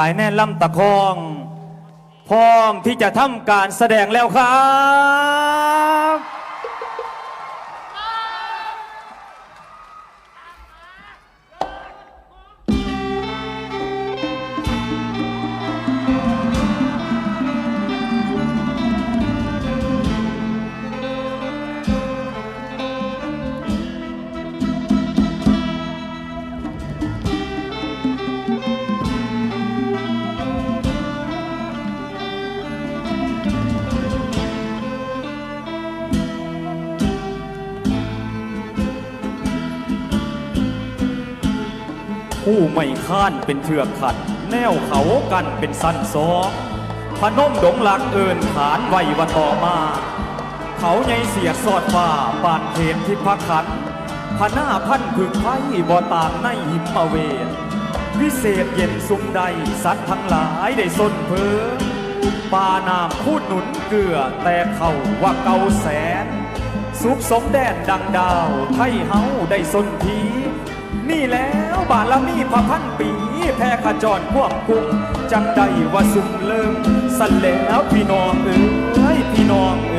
สายแน่นลำตะคอง พร้อมที่จะทำการแสดงแล้วครับ ผู้ไม่ค้านเป็นเถือกขัด แนวเขากันเป็นสั้นสอพนมดงหลักเอินขานไว้ว่าต่อมา เขาใหญ่เสียสอดฟ้าปานเขตที่พักขันพนาพันพึกไพ่บ่ต่างในหิมเวทวิเศษเย็นสุมใดสัตว์ทั้งหลายได้สนเพอป่าน้ำพูดหนุนเกลือแต่เขาว่าเกาแสน สุขสมแดนดังดาวไทยเฮาได้สนที นี่แล้วบารมีพระพันปีแพ้ขจรพวกกุมจังได้ว่าสุ่มเลิมสันแล้วพี่น้องเอ้ยพี่น้องเ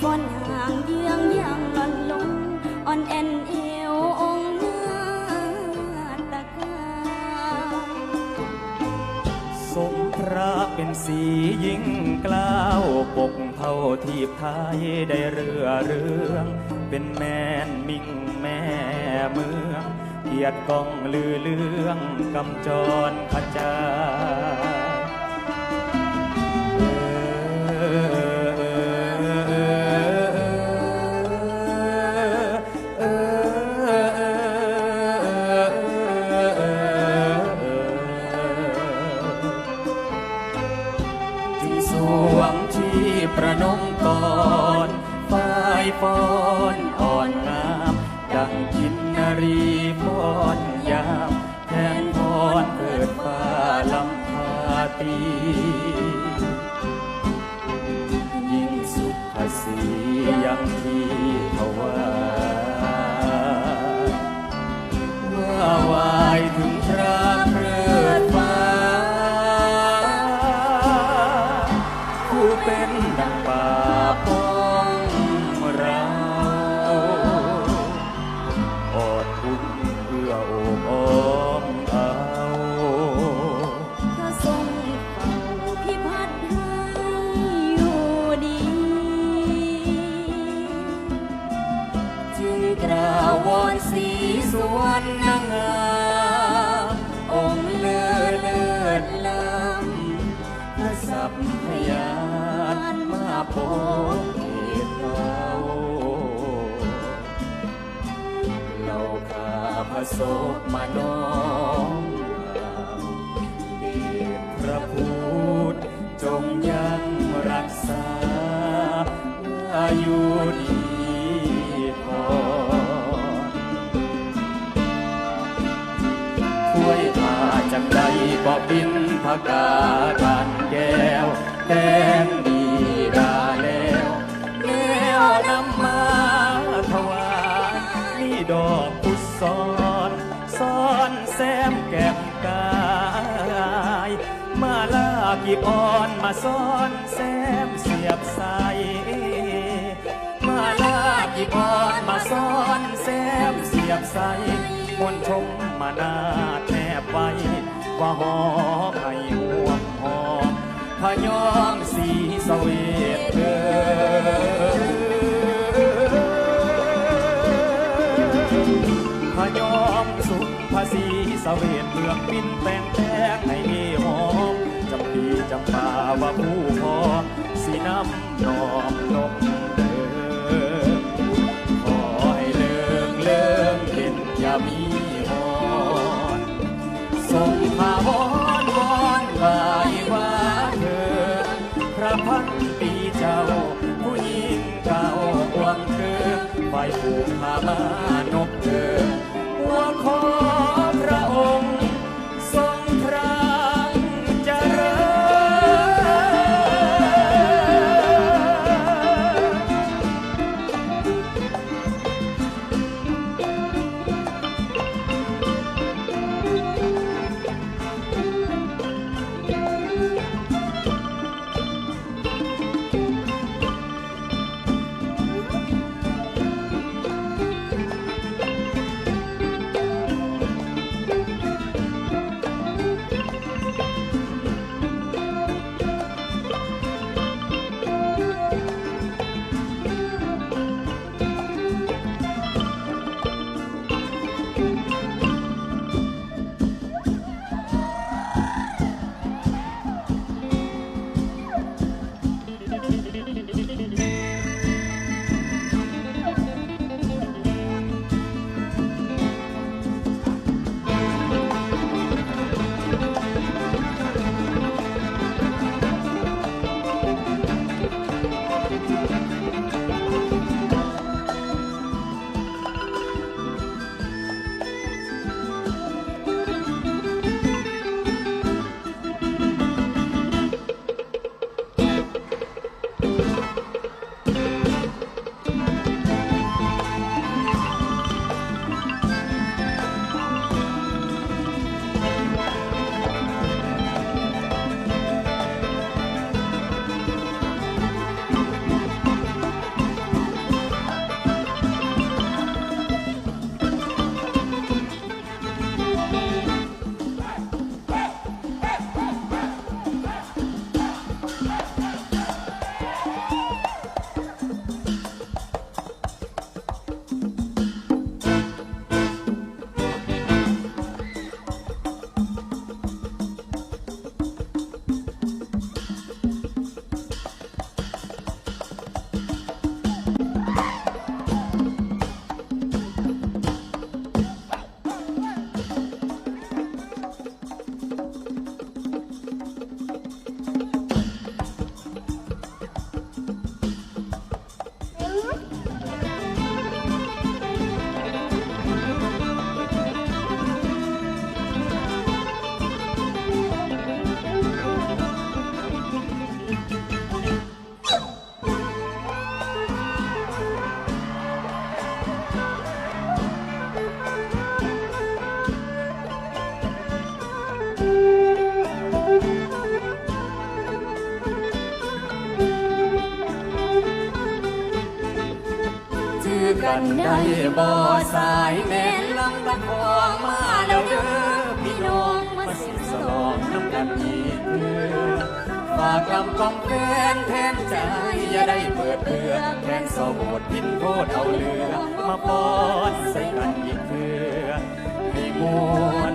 ฟ้อนห่างเยื้องย่างหล่อนลงอ่อนแอนเอวองค์หน้าตะกาสมพระเป็นสียิ่งกล้าวปกเท่าทีบไทยได้เรือเรื่อง เป็นแม่นมิ่งแม่เมืองเกียรติกองลือเรื่องกำจรขจา วงที่ประนมก่อนฝ่ายฟอนอ่อนงาม ดังกินนรีพรยามแทนพรเกิดฟ้าลำพาตียิ่งสุขสียังที่ถวา พบเหตุเราเราข้าพระศพมาน้องเดพระพูดจงยังรักษาอายุดีพอช่วยมาจังใดก็บินพากาการแก้วแดง นำมาถวายนี่ดอกพุทซ้อนซ้อนแซมแก้มกายมาลากีบอ่อนมาซ้อนแซมเสียบใสมาลากีบอ่อนมาซ้อนแซมเสียบใสมนชมมานาแนบไว้ว่าหอมให้ห่วงหอมพยอมสีสเวตเธอ เวตเมืองบินแต่งแต่งให้มีหอมจำปีจำปาว่าผู้พอสีน้ำนอมนมเดิม กันได้บ่สายแม่นลำตะคองมาแล้วเด้อพี่น้องมาสิสลองน้ำกันอีกเด้อฝากลำกองแฟนแทนใจอย่าได้เปิดเบือแทนสวดพินโทษเอาเรือมาป้อนใส่กันอีกเถื่อให้มวล